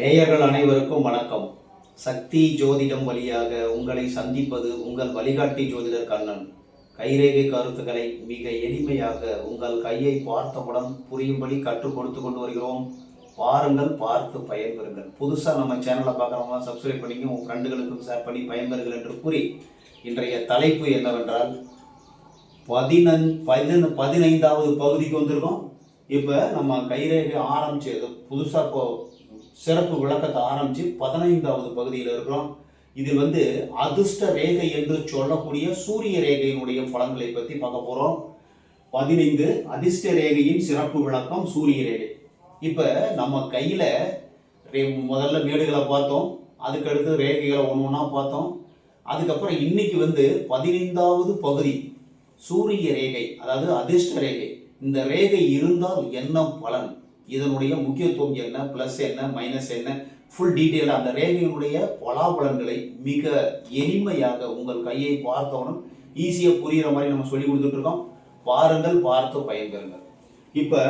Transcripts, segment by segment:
நேயர்கள் அனைவருக்கும் வணக்கம். சக்தி ஜோதிடம் வழியாக உங்களை சந்திப்பது உங்கள் வழிகாட்டி ஜோதிடர் கண்ணன். கைரேகை கருத்துக்களை மிக எளிமையாக உங்கள் கையை பார்த்தவுடன் புரியும்படி கற்றுக் கொடுத்து கொண்டு வருகிறோம். பாருங்கள் பார்த்து பயன்பெறுங்கள். புதுசாக நம்ம சேனலை பார்க்குறவங்க சப்ஸ்கிரைப் பண்ணிங்க உங்கள் ஃப்ரெண்டுகளுக்கும் ஷேர் பண்ணி பயன்பெறுங்கள் என்று கூறி இன்றைய தலைப்பு என்னவென்றால் பதினஞ் பதின பதினைந்தாவது பகுதிக்கு வந்திருக்கோம். இப்போ நம்ம கைரேகை ஆரம்பிச்சு புதுசாக இப்போ சிறப்பு விளக்கத்தை ஆரம்பித்து பதினைந்தாவது பகுதியில் இருக்கிறோம். இதில் வந்து அதிர்ஷ்ட ரேகை என்று சொல்லக்கூடிய சூரிய ரேகையினுடைய பலன்களை பற்றி பார்க்க போகிறோம் பதினைந்து அதிர்ஷ்ட ரேகையின் சிறப்பு விளக்கம் சூரிய ரேகை. இப்போ நம்ம கையில் முதல்ல மேடுகளை பார்த்தோம். அதுக்கடுத்து ரேகைகளை ஒன்று ஒன்றா பார்த்தோம். அதுக்கப்புறம் இன்னைக்கு வந்து பதினைந்தாவது பகுதி சூரிய ரேகை அதாவது அதிர்ஷ்ட ரேகை. இந்த ரேகை இருந்தால் என்ன பலன்? இதனுடைய முக்கியத்துவம் என்ன ப்ளஸ் என்ன மைனஸ் என்ன? ஃபுல் டீட்டெயில் அந்த ரேகையினுடைய பலாபலன்களை மிக எளிமையாக உங்கள் கையை பார்த்தவனும் ஈஸியாக புரிகிற மாதிரி நம்ம சொல்லி கொடுத்துட்ருக்கோம் பாருங்கள் பார்த்து பயன்பெறுங்கள். இப்போ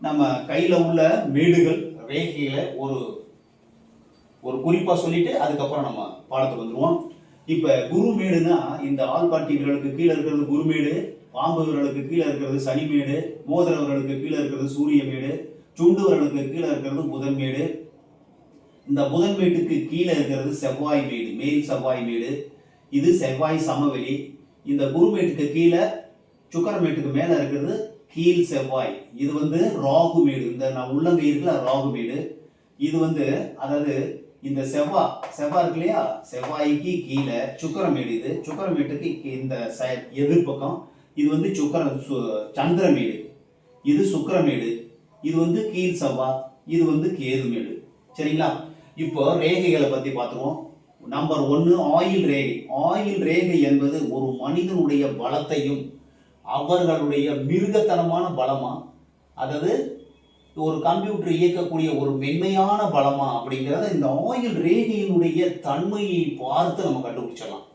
நம்ம கையில் உள்ள மேடுகள் ரேகையில் ஒரு ஒரு குறிப்பாக சொல்லிட்டு அதுக்கப்புறம் நம்ம பாடத்துக்கு வந்துடுவோம் இப்போ குருமேடுனா இந்த ஆள்காட்டி விரலுக்கு கீழே இருக்கிறது குருமேடு பாம்பு விரலுக்கு கீழே இருக்கிறது சனிமேடு மோதிர விரலுக்கு கீழே இருக்கிறது சூரிய மேடு சுண்டுவரனுக்கு கீழே இருக்கிறது புதன் மேடு இந்த புதன் மேட்டுக்கு கீழே இருக்கிறது செவ்வாய் மேடு மேல் செவ்வாய் மேடு. இது செவ்வாய் சமவெளி. இந்த குருமேட்டுக்கு கீழே சுக்கரமேட்டுக்கு மேலே இருக்கிறது கீழ் செவ்வாய். இது வந்து ராகு மேடு. இந்த நான் உள்ளங்கை இருக்குல்ல ராகு மேடு. இது வந்து அதாவது இந்த செவ்வா செவ்வாய் இருக்கு இல்லையா? செவ்வாய்க்கு கீழே சுக்கரமேடு இது. சுக்கரமேட்டுக்கு இந்த ச- எதிர்பக்கம். இது வந்து சுக்கர சு- சந்திரமேடு இது சுக்கிரமேடு. இது வந்து கீழ் செவ்வா இது வந்து கேதுமேடு சரிங்களா? இப்போ ரேகைகளை பத்தி பார்த்துருவோம். நம்பர் ஒன்று ஆயில் ரேகை. ஆயில் ரேகை என்பது ஒரு மனிதனுடைய பலத்தையும் அவர்களுடைய மிருகத்தனமான பலமா? அதாவது ஒரு கம்ப்யூட்டர் இயக்கக்கூடிய ஒரு மென்மையான பலமா அப்படிங்கிறத இந்த ஆயில் ரேகையினுடைய தன்மையை பார்த்து நம்ம கண்டுபிடிச்சிடலாம்.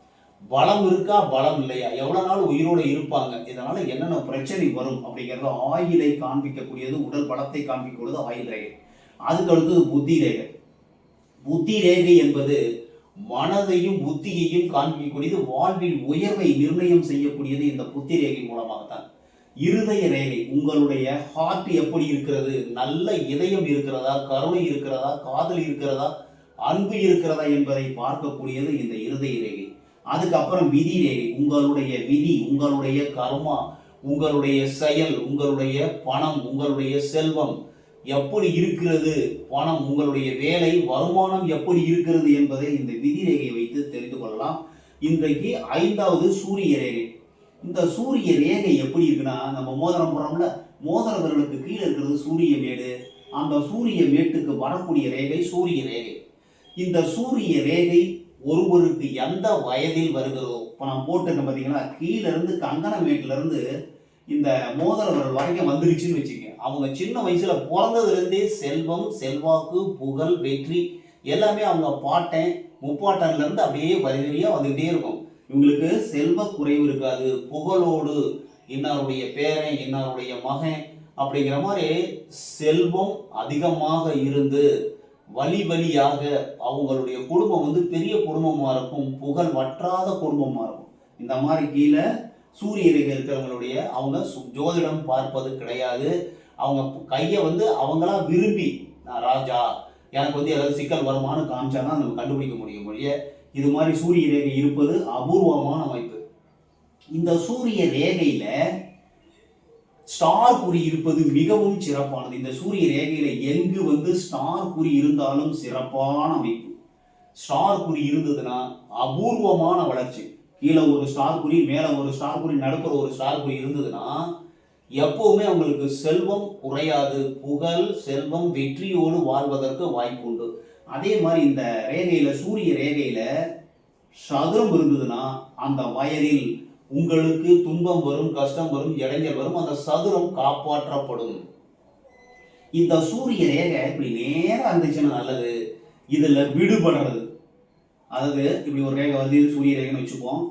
பலம் இருக்கா பலம் இல்லையா? எவ்வளோ நாள் உயிரோடு இருப்பாங்க? இதனால் என்னென்ன பிரச்சனை வரும் அப்படிங்கிறத ஆயிலை காண்பிக்கக்கூடியது உடல் பலத்தை காண்பிக்கக்கூடியது ஆயில் ரேகை. அதுக்கு அடுத்தது புத்தி ரேகை. புத்தி ரேகை என்பது மனதையும் புத்தியையும் காண்பிக்கக்கூடியது வாழ்வில் உயர்வை நிர்ணயம் செய்யக்கூடியது இந்த புத்தி ரேகை மூலமாகத்தான். இருதய ரேகை உங்களுடைய ஹார்ட் எப்படி இருக்கிறது? நல்ல இதயம் இருக்கிறதா? கருணை இருக்கிறதா? காதல் இருக்கிறதா? அன்பு இருக்கிறதா என்பதை பார்க்கக்கூடியது இந்த இருதய ரேகை. அதுக்கப்புறம் விதி ரேகை உங்களுடைய விதி உங்களுடைய கர்மா உங்களுடைய செயல் உங்களுடைய பணம் உங்களுடைய செல்வம் எப்படி இருக்கிறது? பணம் உங்களுடைய வேலை வருமானம் எப்படி இருக்கிறது என்பதை இந்த விதி ரேகையை வைத்து தெரிந்து கொள்ளலாம். இன்றைக்கு ஐந்தாவது சூரிய ரேகை. இந்த சூரிய ரேகை எப்படி இருக்குன்னா நம்ம மோதிரம் போடுறோம்ல மோதிரவர்களுக்கு கீழே இருக்கிறது சூரிய மேடு. அந்த சூரிய மேட்டுக்கு வரக்கூடிய ரேகை சூரிய ரேகை. இந்த சூரிய ரேகை ஒருவருக்கு எந்த வயதில் வருகிறதோ இப்போ நான் போட்டிருக்கேன் பார்த்தீங்கன்னா கீழேருந்து இருந்து வீட்டிலேருந்து இந்த மோதிர வரைக்கும் வந்துருச்சுன்னு வச்சுங்க அவங்க சின்ன வயசில் பிறந்ததுலேருந்தே செல்வம் செல்வாக்கு புகழ் வெற்றி எல்லாமே அவங்க பாட்டன் முப்பாட்டன்லேருந்து அப்படியே வரிவரியாக வந்துக்கிட்டே வந்துகிட்டே இருக்கும். இவங்களுக்கு செல்வ குறைவு இருக்காது. புகழோடு இன்னாருடைய பேரன் இன்னாருடைய மகன் அப்படிங்கிற மாதிரி செல்வம் அதிகமாக இருந்து வழி வழியாக அவங்களுடைய குடும்பம் வந்து பெரிய குடும்பமாக இருக்கும் புகழ் வற்றாத குடும்பமாக இருக்கும். இந்த மாதிரி கீழே சூரியனுக்கு இருக்கிறவங்களுடைய அவங்க சு- ஜோதிடம் பார்ப்பது கிடையாது. அவங்க கையை வந்து அவங்களாம் விரும்பி நான் ராஜா எனக்கு வந்து ஏதாவது சிக்கல் வருமானு காமிச்சாதான் நம்ம கண்டுபிடிக்க முடியும் மொழிய இது மாதிரி சூரிய ரேகை இருப்பது அபூர்வமான அமைப்பு. இந்த சூரிய ரேகையில் ஸ்டார் குறி இருப்பது மிகவும் சிறப்பானது. இந்த சூரிய ரேகையில எங்கு வந்து ஸ்டார் குறி இருந்தாலும் சிறப்பான அமைப்பு. ஸ்டார் குறி இருந்ததுன்னா அபூர்வமான வளர்ச்சி. கீழே ஒரு ஸ்டார் குறி மேலே ஒரு ஸ்டார் குறி நடுப்புற ஒரு ஸ்டார் குறி இருந்ததுன்னா எப்பவுமே அவங்களுக்கு செல்வம் குறையாது. புகழ் செல்வம் வெற்றியோடு வாழ்வதற்கு வாய்ப்பு உண்டு. அதே மாதிரி இந்த ரேகையில சூரிய ரேகையில சதுரம் இருந்ததுன்னா அந்த வயலில் உங்களுக்கு துன்பம் வரும் கஷ்டம் வரும் இடைஞ்சல் வரும் அந்த சதுரம் காப்பாற்றப்படும். இந்த சூரிய ரேகை இப்படி நேரா இருந்துச்சுன்னா நல்லது. இதுல விடுபடுறது. அதாவது இப்படி ஒரு ரேகை வந்து சூரிய ரேகைன்னு வச்சுப்போம்.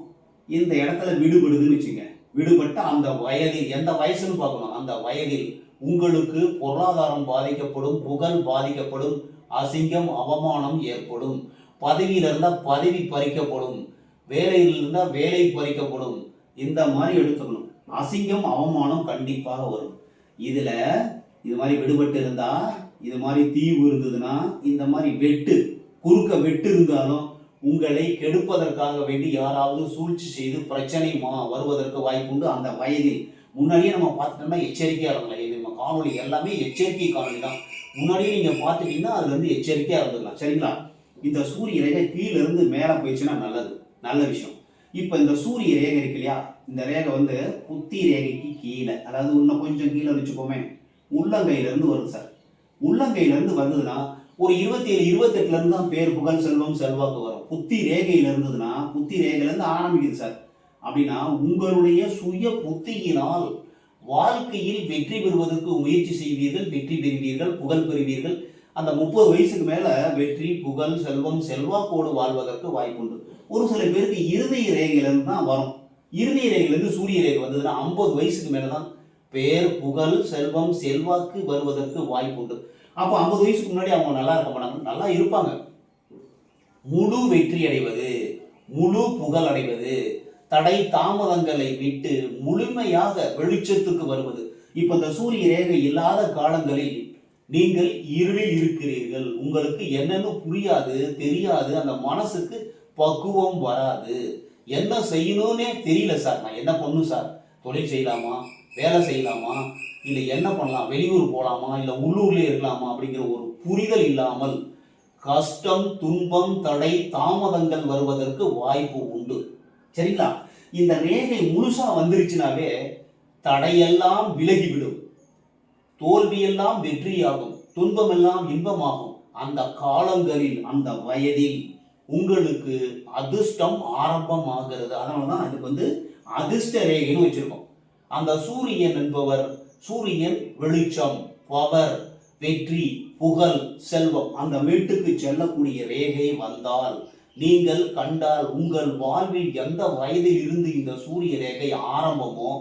இந்த இடத்துல விடுபடுதுன்னு வச்சுங்க. விடுபட்டு அந்த வயதில் எந்த வயசுன்னு பார்க்கணும். அந்த வயதில் உங்களுக்கு பொருளாதாரம் பாதிக்கப்படும் புகழ் பாதிக்கப்படும் அசிங்கம் அவமானம் ஏற்படும். பதவியில இருந்தால் பதவி பறிக்கப்படும். வேலையில் இருந்தால் வேலை பறிக்கப்படும். இந்த மாதிரி எடுத்துக்கணும். அசிங்கம் அவமானம் கண்டிப்பாக வரும். இதில் இது மாதிரி விடுபட்டு இருந்தால் இது மாதிரி தீவு இருந்ததுன்னா இந்த மாதிரி வெட்டு குறுக்க வெட்டு இருந்தாலும் உங்களை கெடுப்பதற்காக வேண்டி யாராவது சூழ்ச்சி செய்து பிரச்சனை மா- வருவதற்கு வாய்ப்புண்டு அந்த வயதில் முன்னாடியே நம்ம பார்த்துட்டோம்னா எச்சரிக்கையாக இருக்கலாம். இது நம்ம காணொலி எல்லாமே எச்சரிக்கை காணொலி தான். முன்னாடியே நீங்கள் பார்த்துட்டீங்கன்னா அதுலேருந்து எச்சரிக்கையாக இருந்துக்கலாம். சரிங்களா? இந்த சூரிய ரேகை மேலே போயிடுச்சுன்னா நல்லது. நல்ல விஷயம். இப்போ இந்த சூரிய ரேகை இருக்கு இல்லையா? இந்த ரேகை வந்து புத்தி ரேகைக்கு கீழே அதாவது இன்னும் கொஞ்சம் கீழே வச்சுக்கோமே உள்ளங்கையிலேருந்து வருது சார். உள்ளங்கையிலேருந்து வந்ததுன்னா ஒரு இருபத்தி ஏழு இருபத்தெட்டுலேருந்து தான் பேர் புகழ் செல்வம் செல்வாக்கு வரும். புத்தி ரேகையில் இருந்ததுன்னா புத்தி ரேகையிலேருந்து ஆரம்பிக்குது சார். அப்படின்னா உங்களுடைய சுய புத்தியினால் வாழ்க்கையில் வெற்றி பெறுவதற்கு முயற்சி செய்வீர்கள் வெற்றி பெறுவீர்கள் புகழ் பெறுவீர்கள். அந்த முப்பது வயசுக்கு மேலே வெற்றி புகழ் செல்வம் செல்வாக்கோடு வாழ்வதற்கு வாய்ப்புண்டு. ஒரு சில பேருக்கு இருதய ரேகையிலேருந்து தான் வரும். இருதய ரேகையிலேருந்து சூரிய ரேகை வந்ததுன்னா ஐம்பது வயசுக்கு மேலே தான் பேர் புகழ் செல்வம் செல்வாக்கு வருவதற்கு வாய்ப்பு உண்டு. அப்போ ஐம்பது வயசுக்கு முன்னாடி அவங்க நல்லா இருக்க மாட்டாங்க. நல்லா இருப்பாங்க. முழு வெற்றி அடைவது முழு புகழ் அடைவது தடை தாமதங்களை விட்டு முழுமையாக வெளிச்சத்துக்கு வருவது. இப்போ இந்த சூரிய ரேகை இல்லாத காலங்களில் நீங்கள் இருளில் இருக்கிறீர்கள். உங்களுக்கு என்னன்னு புரியாது தெரியாது. அந்த மனசுக்கு பக்குவம் வராது. என்ன செய்யணும்னே தெரியல சார். நான் என்ன பண்ணும் சார்? தொழில் செய்யலாமா? வேலை செய்யலாமா? இல்லை என்ன பண்ணலாம்? வெளியூர் போகலாமா இல்லை உள்ளூர்லேயே இருக்கலாமா? அப்படிங்கிற ஒரு புரிதல் இல்லாமல் கஷ்டம் துன்பம் தடை தாமதங்கள் வருவதற்கு வாய்ப்பு உண்டு. சரிங்களா? இந்த ரேகை முழுசா வந்துருச்சுனாவே தடையெல்லாம் விலகிவிடும். தோல்வியெல்லாம் வெற்றியாகும். துன்பமெல்லாம் இன்பமாகும். அந்த காலங்களில் அந்த வயதில் உங்களுக்கு அதிர்ஷ்டம் ஆரம்பமாகிறது. அதனால தான் இதுக்கு வந்து அதிர்ஷ்ட ரேகைன்னு வச்சுருக்கோம். அந்த சூரியன் என்பவர் சூரியன் வெளிச்சம் பவர் வெற்றி புகழ் செல்வம் அந்த வீட்டுக்கு செல்லக்கூடிய ரேகை வந்தால் நீங்கள் கண்டால் உங்கள் வாழ்வில் எந்த வயதில் இருந்து இந்த சூரிய ரேகை ஆரம்பமோ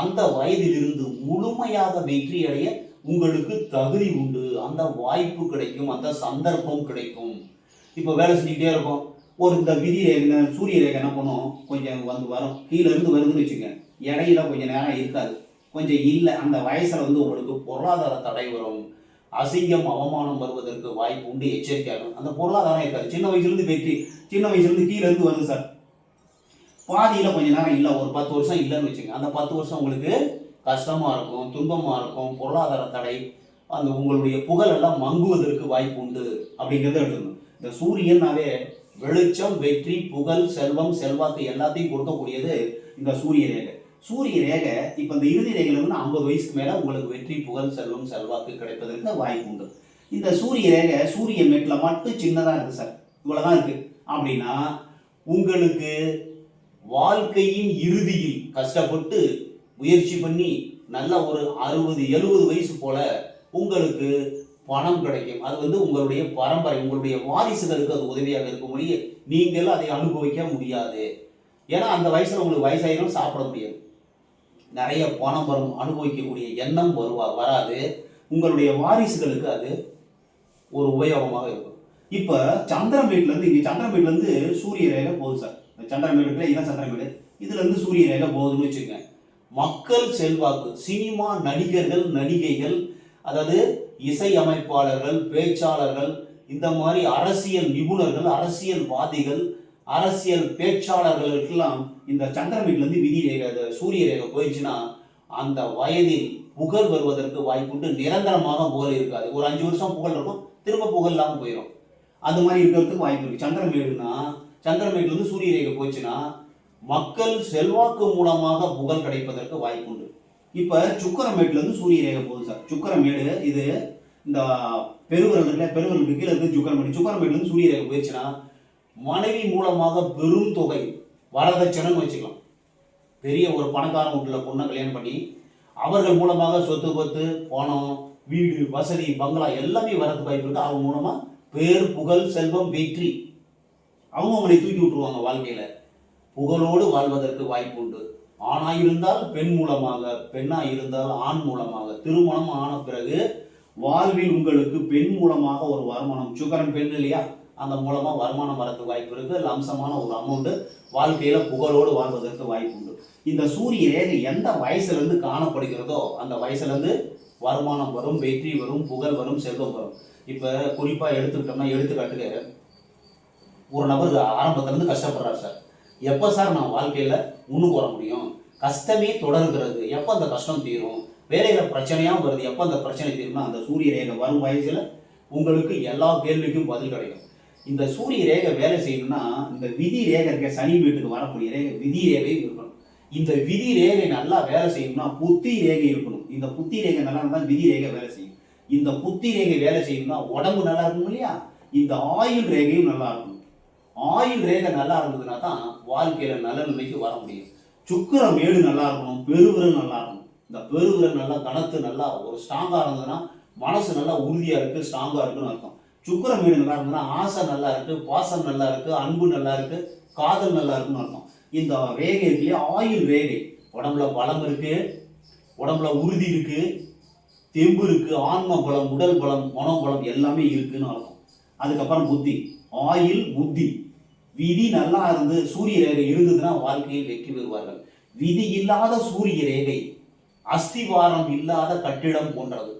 அந்த வயதிலிருந்து முழுமையாக வெற்றி அடைய உங்களுக்கு தகுதி உண்டு. அந்த வாய்ப்பு கிடைக்கும் அந்த சந்தர்ப்பம் கிடைக்கும். இப்போ வேலை செஞ்சுக்கிட்டே இருக்கோம். ஒரு இந்த விதி ரேகை சூரிய ரேகை என்ன பண்ணும்? கொஞ்சம் வந்து வரும். கீழே இருந்து வருதுன்னு வச்சுங்க இடையில கொஞ்சம் நேரம் இருக்காது. கொஞ்சம் இல்லை அந்த வயசில் வந்து உங்களுக்கு பொருளாதார தடை வரும். அசிங்கம் அவமானம் வருவதற்கு வாய்ப்பு உண்டு எச்சரிக்கையாகும் அந்த பொருளாதாரம் இருக்காது. சின்ன வயசுலேருந்து வெற்றி. சின்ன வயசுலேருந்து கீழே இருந்து வருது சார். பாதியில் கொஞ்ச நேரம் இல்லை. ஒரு பத்து வருஷம் இல்லைன்னு வச்சுங்க அந்த பத்து வருஷம் உங்களுக்கு கஷ்டமாக இருக்கும் துன்பமாக இருக்கும். பொருளாதார தடை அந்த உங்களுடைய புகழெல்லாம் மங்குவதற்கு வாய்ப்பு உண்டு அப்படிங்கிறத எடுத்துக்கணும். இந்த சூரியன்னாவே வெளிச்சம் வெற்றி புகழ் செல்வம் செல்வாக்கு எல்லாத்தையும் கொடுக்கக்கூடியது இந்த சூரிய ரேகை. சூரிய ரேகை இப்போ இந்த இறுதி ரேகையில் வந்து ஐம்பது வயசுக்கு மேலே உங்களுக்கு வெற்றி புகழ் செல்வம் செல்வாக்கு கிடைப்பதற்கு வாய்ப்பு உண்டு. இந்த சூரிய ரேகை சூரிய மேட்டில் மட்டும் சின்னதாக இருக்குது சார். இவ்வளோதான் இருக்குது அப்படின்னா உங்களுக்கு வாழ்க்கையின் இறுதியில் கஷ்டப்பட்டு முயற்சி பண்ணி நல்ல ஒரு அறுபது எழுபது வயசு போல உங்களுக்கு பணம் கிடைக்கும். அது வந்து உங்களுடைய பரம்பரை உங்களுடைய வாரிசுகளுக்கு அது உதவியாக இருக்கும் முடியும் நீங்கள் அதை அனுபவிக்க முடியாது. ஏன்னா அந்த வயசில் உங்களுக்கு வயசாயிரும் சாப்பிட முடியாது. நிறைய பணம் வரும் அனுபவிக்கக்கூடிய எண்ணம் வருவா வராது. உங்களுடைய வாரிசுகளுக்கு அது ஒரு உபயோகமாக இருக்கும். இப்போ சந்திரமேட்ல இருந்து இங்கே சந்திரமேட்ல இருந்து சூரிய ரேகை போகுது சார். இந்த சந்திரமேடுக்குள்ள இதான் சந்திரமேடு வீடு. இதுலேருந்து சூரிய ரேகை போகுதுன்னு வச்சுக்கோங்க. மக்கள் செல்வாக்கு சினிமா நடிகர்கள் நடிகைகள் அதாவது இசை அமைப்பாளர்கள் பேச்சாளர்கள் இந்த மாதிரி அரசியல் நிபுணர்கள் அரசியல்வாதிகள் அரசியல் பேச்சாளர்களுக்கெல்லாம் இந்த சந்திரமேட்ல இருந்து விதி ரேகை சூரிய ரேகை போயிடுச்சுன்னா அந்த வயதில் புகழ் வருவதற்கு வாய்ப்புண்டு நிரந்தரமாக புகழ் இருக்காது. ஒரு அஞ்சு வருஷம் புகழ் இருக்கும் திரும்ப புகழ் இல்லாமல் போயிடும் அந்த மாதிரி இருக்கிறதுக்கு வாய்ப்பு இருக்கு. சந்திரமேடுனா சந்திரமேடுல இருந்து சூரிய ரேகை போச்சுன்னா மக்கள் செல்வாக்கு மூலமாக புகழ் கிடைப்பதற்கு வாய்ப்புண்டு. இப்போ சுக்கரமேட்லேருந்து சூரிய ரேகை போகுது சார். சுக்கரமேடு இது இந்த பெருவரல் இருக்குல்ல பெருவிரலுக்கு கீழே இருக்கு சுக்கரமேடு. சுக்கரமேட்லேருந்து சூரிய ரேகை போயிடுச்சுன்னா மனைவி மூலமாக பெரும் தொகை வரதட்சணைன்னு வச்சுக்கலாம். பெரிய ஒரு பணக்காரன் வீட்டில் பொண்ணை கல்யாணம் பண்ணி அவர்கள் மூலமாக சொத்து பத்து பணம் வீடு வசதி பங்களா எல்லாமே வரது வாய்ப்பு இருக்கு. அவங்க மூலமாக பேர் புகழ் செல்வம் வெற்றி அவங்க அவங்களை தூக்கி விட்டுருவாங்க வாழ்க்கையில். புகழோடு வாழ்வதற்கு வாய்ப்பு உண்டு. ஆணாக இருந்தால் பெண் மூலமாக பெண்ணாக இருந்தால் ஆண் மூலமாக. திருமணம் ஆன பிறகு வாழ்வில் உங்களுக்கு பெண் மூலமாக ஒரு வருமானம் சுகரன் பெண் இல்லையா? அந்த மூலமாக வருமானம் வரதுக்கு வாய்ப்பு இருக்கு. லம்சமான ஒரு அமௌண்ட் வாழ்க்கையில புகழோடு வாழ்வதற்கு வாய்ப்பு உண்டு. இந்த சூரிய ரேகை எந்த வயசுலேருந்து காணப்படுகிறதோ அந்த வயசுலேருந்து வருமானம் வரும் வெற்றி வரும் புகழ் வரும் செல்வம் வரும். இப்போ குறிப்பாக எடுத்துக்கிட்டோம்னா எடுத்துக்காட்டுக்கு ஒரு நபர் ஆரம்பத்துலேருந்து கஷ்டப்படுறார் கஷ்டப்படுறாரு சார். எப்போ சார் நான் வாழ்க்கையில் முன்னுக்கு வர முடியும்? கஷ்டமே தொடர்கிறது. எப்போ அந்த கஷ்டம் தீரும்? வேலையில் பிரச்சனையாகவும் வருது. எப்போ அந்த பிரச்சனை தீரும்னா அந்த சூரிய ரேகை வரும் வயசில் உங்களுக்கு எல்லா கேள்விக்கும் பதில் கிடைக்கும். இந்த சூரிய ரேகை வேலை செய்யணும்னா இந்த விதி ரேகை இருக்க. சனி வீட்டுக்கு வரக்கூடிய ரேகை விதி ரேகையும் இருக்கணும். இந்த விதி ரேகை நல்லா வேலை செய்யணும்னா புத்தி ரேகை இருக்கணும். இந்த புத்தி ரேகை நல்லா இருந்தால் விதி ரேகை வேலை செய்யும். இந்த புத்தி ரேகை வேலை செய்யணும்னா உடம்பு நல்லா இருக்கணும் இல்லையா? இந்த ஆயுள் ரேகையும் நல்லா இருக்கும் ஆயுள் ரேகை நல்லா இருந்ததுன்னா தான் வாழ்க்கையில நல்ல நிலைக்கு வர முடியும். சுக்கரம் மேடு நல்லா இருக்கணும் பெருவிரல் நல்லா இருக்கணும். இந்த பெருவிரல் நல்லா கனத்து நல்லா ஒரு ஸ்ட்ராங்காக இருந்ததுன்னா மனசு நல்லா உறுதியாக இருக்குது ஸ்ட்ராங்காக இருக்குன்னு அர்த்தம். சுக்கிர மேடு நல்லா இருந்ததுன்னா ஆசை நல்லா இருக்கு பாசம் நல்லா இருக்கு அன்பு நல்லா இருக்கு காதல் நல்லா இருக்குன்னு அர்த்தம். இந்த ரேகை இருக்கு ஆயுள் ரேகை. உடம்புல பலம் இருக்கு உடம்புல உறுதி இருக்கு தெம்பு இருக்கு ஆன்ம பலம் உடல் பலம் மனோபலம் எல்லாமே இருக்குன்னு அர்த்தம். அதுக்கப்புறம் புத்தி. ஆயில் புத்தி. விதி நல்லா இருந்து சூரிய ரேகை இருந்ததுன்னா வாழ்க்கையில் வெற்றி பெறுவார்கள். விதி இல்லாத சூரிய ரேகை அஸ்திவாரம் இல்லாத கட்டிடம் போன்றது.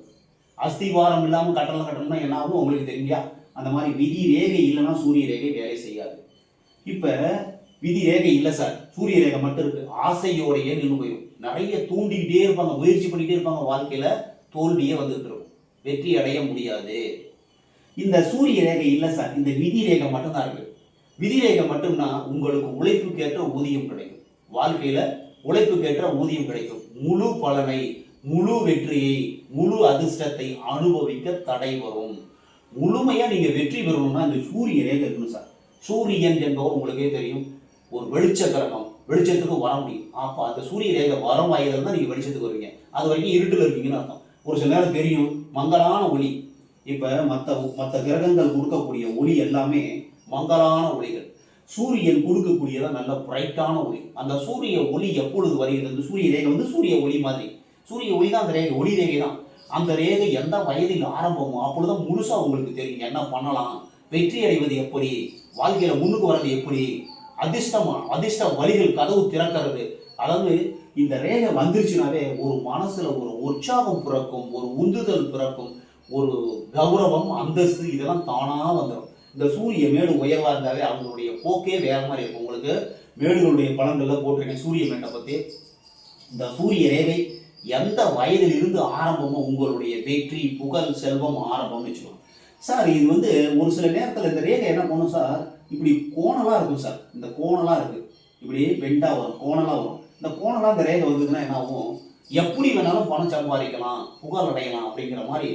அஸ்திவாரம் இல்லாமல் கட்டணம் கட்டணம்னா என்ன ஆகும்? உங்களுக்கு தெரியா அந்த மாதிரி விதி ரேகை இல்லைன்னா சூரிய ரேகை வேலை செய்யாது. இப்போ விதி ரேகை இல்லை சார். சூரிய ரேகை மட்டும் இருக்கு. ஆசையோடையே நின்று போயிடும் நிறைய தூண்டிக்கிட்டே இருப்பாங்க முயற்சி பண்ணிக்கிட்டே இருப்பாங்க வாழ்க்கையில தோல்வியே வந்துட்டு இருக்கும் வெற்றி அடைய முடியாது. இந்த சூரிய ரேகை இல்லை சார். இந்த விதி ரேகை மட்டும்தான் இருக்கு. விதிரேகம் மட்டும்னா உங்களுக்கு உழைப்புக்கேற்ற ஊதியம் கிடைக்கும். வாழ்க்கையில உழைப்புக்கேற்ற ஊதியம் கிடைக்கும். முழு பலனை முழு வெற்றியை முழு அதிர்ஷ்டத்தை அனுபவிக்க தடை வரும். முழுமையா நீங்க வெற்றி பெறணும்னா இந்த சூரிய ரேகை இருக்கணும் சார். சூரியன் என்பவர் உங்களுக்கே தெரியும். ஒரு வெளிச்ச கிரகம் வெளிச்சத்துக்கு வர முடியும். அப்போ அந்த சூரிய ரேகை வரம் வாயிலிருந்து தான் நீங்க வெளிச்சத்துக்கு வருவீங்க. அது வரைக்கும் இருட்டில் இருக்கீங்கன்னு அர்த்தம். ஒரு சில நேரம் தெரியும் மங்கலான ஒளி. இப்போ மற்ற மற்ற கிரகங்கள் கொடுக்கக்கூடிய ஒளி எல்லாமே மங்கலான ஒளிகள் சூரியன் கொடுக்கக்கூடியதான் நல்ல பிரைட்டான ஒளி அந்த சூரிய ஒளி எப்பொழுது வருகிறது சூரிய ரேகை வந்து சூரிய ஒளி மாதிரி. சூரிய ஒளி தான் அந்த ரேகை ஒளி ரேகை தான். அந்த ரேகை எந்த வயதில் ஆரம்பமோ அப்பொழுதுதான் முழுசாக உங்களுக்கு தெரியும். என்ன பண்ணலாம்? வெற்றி அடைவது எப்படி? வாழ்க்கையில் முன்னுக்கு வர்றது எப்படி? அதிர்ஷ்டமா? அதிர்ஷ்ட வழிகள் கதவு திறக்கிறது. அதாவது இந்த ரேகை வந்துருச்சுனாவே ஒரு மனசுல ஒரு உற்சாகம் பிறக்கும் ஒரு உந்துதல் பிறக்கும் ஒரு கௌரவம் அந்தஸ்து இதெல்லாம் தானாக வந்துடும் இந்த சூரிய மேடு உயர்வாக இருந்தாவே அவங்களுடைய போக்கே வேற மாதிரி இருக்கும். உங்களுக்கு மேடுகளுடைய பலன்கள்ல போட்டிருக்கேன் சூரிய மேட்டை பற்றி இந்த சூரிய ரேகை எந்த வயதில் இருந்து ஆரம்பமோ உங்களுடைய வெற்றி புகழ் செல்வம் ஆரம்பம்னு வச்சுக்கோங்க. சார் இது வந்து ஒரு சில நேரத்தில் இந்த ரேகை என்ன பண்ணும் சார்? இப்படி கோணலாக இருக்கும் சார். இந்த கோணலாக இருக்குது இப்படி வெண்டாக வரும் கோணலாக வரும். இந்த கோணலாக இந்த ரேகை வந்ததுன்னா என்ன ஆகும்? எப்படி வேணாலும் பணம் சம்பாதிக்கலாம் புகழ் அடையலாம் அப்படிங்கிற மாதிரி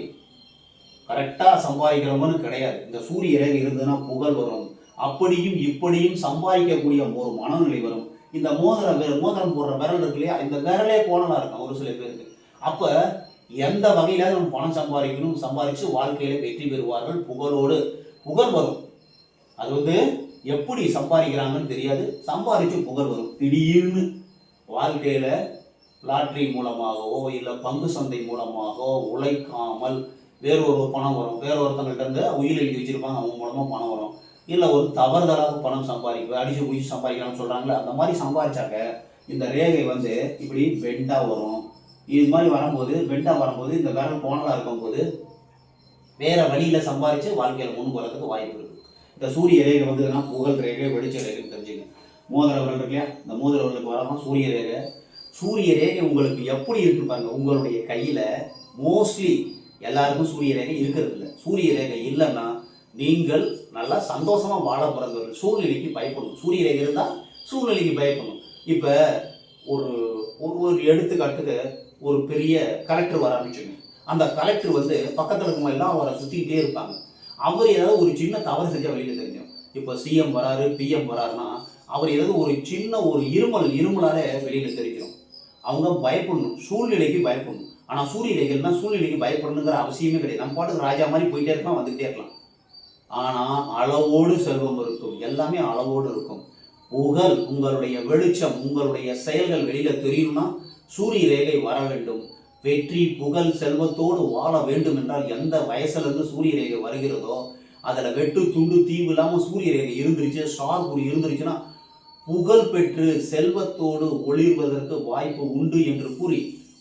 கரெக்டாக சம்பாதிக்கிறவன்னு கிடையாது. இந்த சூரிய ரேகை இருந்ததுன்னா புகழ் வரும். அப்படியும் இப்படியும் சம்பாதிக்கக்கூடிய ஒரு மனநிலை வரும். இந்த மோதிரம் வேறு மோதிரம் போடுற விரல் இருக்கு இல்லையா? இந்த விரலே கோணலா இருக்கும் ஒரு சில பேருக்கு. அப்போ எந்த வகையில நம்ம பணம் சம்பாதிக்கணும்? சம்பாதிச்சு வாழ்க்கையில வெற்றி பெறுவார்கள் புகழோடு. புகழ் வரும். அது வந்து எப்படி சம்பாதிக்கிறாங்கன்னு தெரியாது. சம்பாதிச்சு புகழ் வரும். திடீர்னு வாழ்க்கையில லாட்ரி மூலமாகவோ இல்லை பங்கு சந்தை மூலமாகவோ உழைக்காமல் வேறு ஒரு பணம் வரும். வேறு ஒருத்தங்கள்ட்ட இருந்து உயிர் எழுதி வச்சிருப்பாங்க. அவங்க மூலமாக பணம் வரும். இல்லை ஒரு தவறுதலாக பணம் சம்பாதிக்க அடிச்சு முடிச்சு சம்பாதிக்கலாம்னு சொல்கிறாங்களே அந்த மாதிரி சம்பாதிச்சாக்க இந்த ரேகை வந்து இப்படி வெண்டாக வரும். இது மாதிரி வரும்போது வெண்டாக வரும்போது இந்த விரல் கோணலா இருக்கும்போது வேறு வழியில் சம்பாதிச்சு வாழ்க்கையில் முன் போகிறதுக்கு வாய்ப்பு இருக்குது இந்த சூரிய ரேகை வந்ததுன்னா புகழ் ரேகை வெளிச்ச ரேகைன்னு தெரிஞ்சுங்க. மோதிரவர்கள் விரல் இருக்கு இல்லையா? இந்த மோதிரவர்களுக்கு வரலாம். சூரிய ரேகை. சூரிய ரேகை உங்களுக்கு எப்படி இருக்கு பாருங்க. உங்களுடைய கையில் மோஸ்ட்லி எல்லாருக்கும் சூரிய ரேகை இருக்கிறது இல்லை சூரிய ரேகை இல்லைன்னா நீங்கள் நல்லா சந்தோஷமா வாழ பிறந்தவர்கள் சூழ்நிலைக்கு பயப்படணும். சூரிய ரேகை இருந்தால் சூழ்நிலைக்கு பயப்படணும். இப்போ ஒரு ஒரு ஒரு எடுத்துக்காட்டுக்கு ஒரு பெரிய கலெக்டர் வர ஆரம்பிச்சுங்க அந்த கலெக்டர் வந்து பக்கத்தில் இருக்கவங்க எல்லாம் அவரை சுற்றிக்கிட்டே இருப்பாங்க. அவர் ஏதாவது ஒரு சின்ன தவறு செஞ்சால் வெளியில் தெரிஞ்சோம் இப்போ சிஎம் வராரு பிஎம் வராருன்னா அவர் ஏதாவது ஒரு சின்ன ஒரு இருமல் இருமலாலே வெளியில் தெரிஞ்சிடும். அவங்க பயப்படணும். சூழ்நிலைக்கு பயப்படணும். ஆனால் சூழ்நிலைகள் தான் சூழ்நிலைக்கு பயப்படணுங்கிற அவசியமே கிடையாது. நம்ம பாட்டுக்கு ராஜா மாதிரி போயிட்டே இருக்கலாம் வந்துக்கிட்டே இருக்கலாம். ஆனால் அளவோடு செல்வம் இருக்கும். எல்லாமே அளவோடு இருக்கும். புகழ் உங்களுடைய வெளிச்சம் உங்களுடைய செயல்கள் வெளியில் தெரியும்னா சூரிய ரேகை வர வேண்டும். வெற்றி புகழ் செல்வத்தோடு வாழ வேண்டும் என்றால் எந்த வயசுலேருந்து சூரிய ரேகை வருகிறதோ அதில் வெட்டு துண்டு தீவு இல்லாமல் சூரிய ரேகை இருந்துருச்சு ஷார்பூர் இருந்துருச்சுன்னா புகழ் பெற்று செல்வத்தோடு ஒளிர்வதற்கு வாய்ப்பு உண்டு என்று கூறி